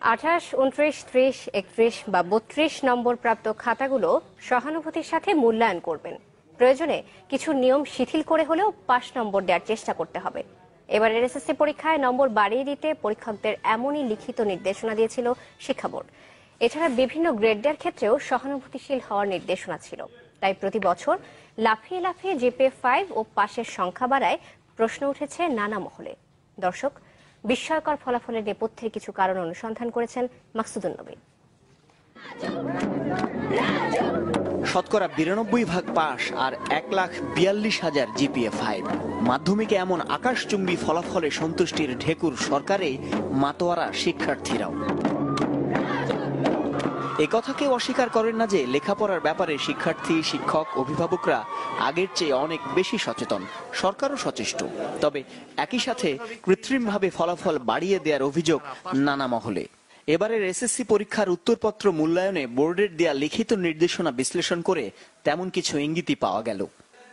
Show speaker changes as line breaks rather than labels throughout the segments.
আঠাশ উনত্রিশ ত্রিশ, একত্রিশ বা বত্রিশ নম্বর প্রাপ্ত খাতাগুলো সহানুভূতির সাথে মূল্যায়ন করবেন। প্রয়োজনে কিছু নিয়ম শিথিল করে হলেও পাশ নম্বর দেওয়ার চেষ্টা করতে হবে। এবারের এসএসসি পরীক্ষায় নম্বর বাড়িয়ে দিতে পরীক্ষকদের এমনই লিখিত নির্দেশনা দিয়েছিল শিক্ষা বোর্ড। এছাড়া বিভিন্ন গ্রেড দেওয়ার ক্ষেত্রেও সহানুভূতিশীল হওয়ার নির্দেশনা ছিল। তাই প্রতি বছর লাফিয়ে লাফিয়ে জিপে ফাইভ ও পাশের সংখ্যা বাড়ায় প্রশ্ন উঠেছে নানা মহলে। দর্শক বিস্ময়কর ফলাফলের নেপথ্যের কিছু কারণ অনুসন্ধান করেছেন মাকসুদুল নবী।
শতকরা বিরানব্বই ভাগ পাশ আর এক লাখ বিয়াল্লিশ হাজার জিপিএ ফাইভ মাধ্যমিকে এমন আকাশচুম্বী ফলাফলে সন্তুষ্টির ঢেকুর সরকারে মাতোয়ারা শিক্ষার্থীরাও। এ কথা কেউ অস্বীকার করেন না যে লেখাপড়ার ব্যাপারে শিক্ষার্থী, শিক্ষক, অভিভাবকরা আগের চেয়ে অনেক বেশি সচেতন। সরকারও সচেষ্ট। তবে একই সাথে কৃত্রিমভাবে ফলাফল বাড়িয়ে দেওয়ার অভিযোগ নানা মহলে। এবারের এসএসসি পরীক্ষার উত্তরপত্র মূল্যায়নে বোর্ডের দেয়া লিখিত নির্দেশনা বিশ্লেষণ করে তেমন কিছু ইঙ্গিতই পাওয়া গেল।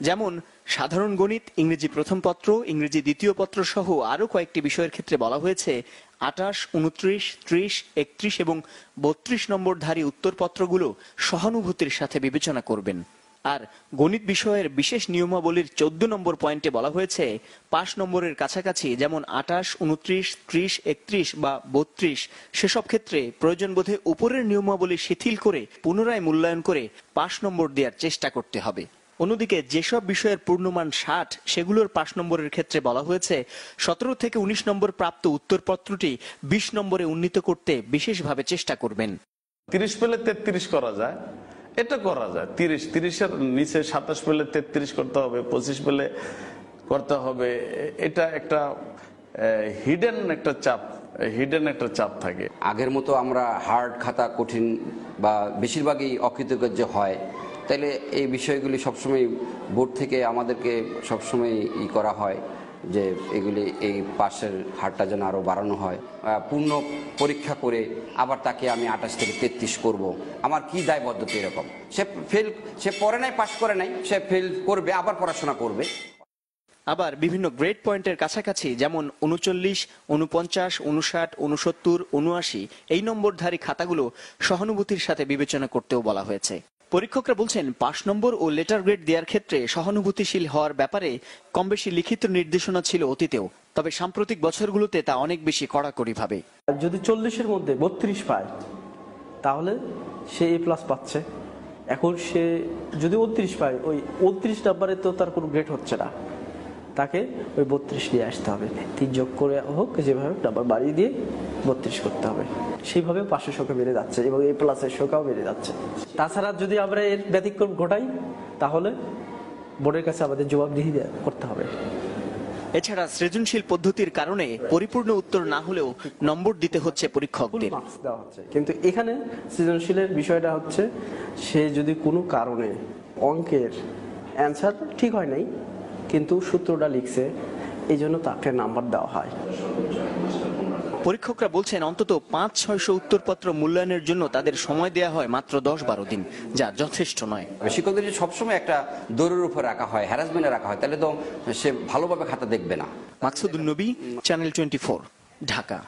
যেমন, সাধারণ গণিত, ইংরেজি প্রথম পত্র, ইংরেজি দ্বিতীয় পত্র সহ আরও কয়েকটি বিষয়ের ক্ষেত্রে বলা হয়েছে আটাশ উনত্রিশ, ত্রিশ, একত্রিশ এবং বত্রিশ নম্বরধারী উত্তরপত্রগুলো সহানুভূতির সাথে বিবেচনা করবেন। আর গণিত বিষয়ের বিশেষ নিয়মাবলীর চোদ্দ নম্বর পয়েন্টে বলা হয়েছে, পাঁচ নম্বরের কাছাকাছি যেমন আটাশ উনত্রিশ, ত্রিশ, একত্রিশ বা বত্রিশ, সেসব ক্ষেত্রে প্রয়োজন বোধে উপরের নিয়মাবলী শিথিল করে পুনরায় মূল্যায়ন করে পাঁচ নম্বর দেওয়ার চেষ্টা করতে হবে। অন্যদিকে যেসব বিষয়ের পূর্ণমান ষাট সেগুলোর পাঁচ নম্বরের ক্ষেত্রে বলা হয়েছে সতেরো থেকে উনিশ নম্বর প্রাপ্ত উত্তরপত্রটি বিশ নম্বরে উন্নীত করতে বিশেষভাবে চেষ্টা করবেন।
তিরিশ পেলে তেত্রিশ করা যায় এটা করা যায়। তিরিশ তিরিশের নিচে সাতাশ পেলে তেত্রিশ করতে হবে পঁচিশ পেলে করতে হবে এটা একটা হিডেন একটা চাপ হিডেন একটা চাপ থাকে।
আগের মতো আমরা হার্ড খাতা কঠিন বা বেশিরভাগই অকৃতকার্য হয়। তাইলে এই বিষয়গুলি সবসময় বোর্ড থেকে আমাদেরকে সবসময় ই করা হয় যে এগুলি এই পাশের হারটা যেন আরও বাড়ানো হয়। পূর্ণ পরীক্ষা করে আবার তাকে আমি আঠাশ থেকে তেত্রিশ করব। আমার কি দায়বদ্ধতা এরকম? সে ফেল সে পড়ে নাই পাশ করে নাই, সে ফেল করবে, আবার পড়াশোনা করবে।
আবার বিভিন্ন গ্রেড পয়েন্টের কাছাকাছি, যেমন উনচল্লিশ, উনপঞ্চাশ, উনষাট, উনসত্তর, উনআশি, এই নম্বরধারী খাতাগুলো সহানুভূতির সাথে বিবেচনা করতেও বলা হয়েছে। পরীক্ষকরা বলছেন, পাশ নম্বর ও লেটার গ্রেড দেওয়ার ক্ষেত্রে সহানুভূতিশীল হওয়ার ব্যাপারে কম বেশি লিখিত নির্দেশনা ছিল অতীতেও, তবে সাম্প্রতিক বছরগুলোতে তা অনেক বেশি কড়াকড়ি ভাবে
যদি চল্লিশের মধ্যে বত্রিশ পায়, তাহলে সে এ প্লাস পাচ্ছে। এখন সে যদি উনত্রিশ পায়, ওই উনত্রিশ নাম্বারে তো তার কোনো গ্রেড হচ্ছে না। তাকে ওই বত্রিশ নিয়ে আসতে হবে। তিন যোগ করে হোক যেভাবে নাম্বার বাড়িয়ে দিয়ে বত্রিশ করতে হবে। সেইভাবে পাঁচশো সংখ্যা বেড়ে যাচ্ছে এবং এ প্লাসের সংখ্যাও বেড়ে যাচ্ছে। তাছাড়া যদি আমরা এর ব্যতিক্রম ঘটাই তাহলে বোর্ডের কাছে আমাদের জবাবদিহি করতে হবে।
এছাড়া সৃজনশীল পদ্ধতির কারণে পরিপূর্ণ উত্তর না হলেও নম্বর দিতে হচ্ছে পরীক্ষকদের।
দেওয়া হচ্ছে। কিন্তু এখানে সৃজনশীলের বিষয়টা হচ্ছে সে যদি কোনো কারণে অঙ্কের অ্যান্সার ঠিক হয় নাই কিন্তু সূত্রটা লিখছে এই জন্য তাকে নাম্বার দেওয়া হয়।
পরীক্ষকরা বলছেন অন্তত পাঁচ ছয়শো উত্তরপত্র মূল্যায়নের জন্য তাদের সময় দেয়া হয় মাত্র দশ বারো দিন যা যথেষ্ট নয়।
শিক্ষকদের যদি সবসময় একটা দৌড়ের উপর রাখা হয় হ্যারাসমেন্টে রাখা হয় তাহলে তো সে ভালোভাবে খাতা দেখবে না।
মাকসুদুল নবী চ্যানেল টোয়েন্টি ঢাকা।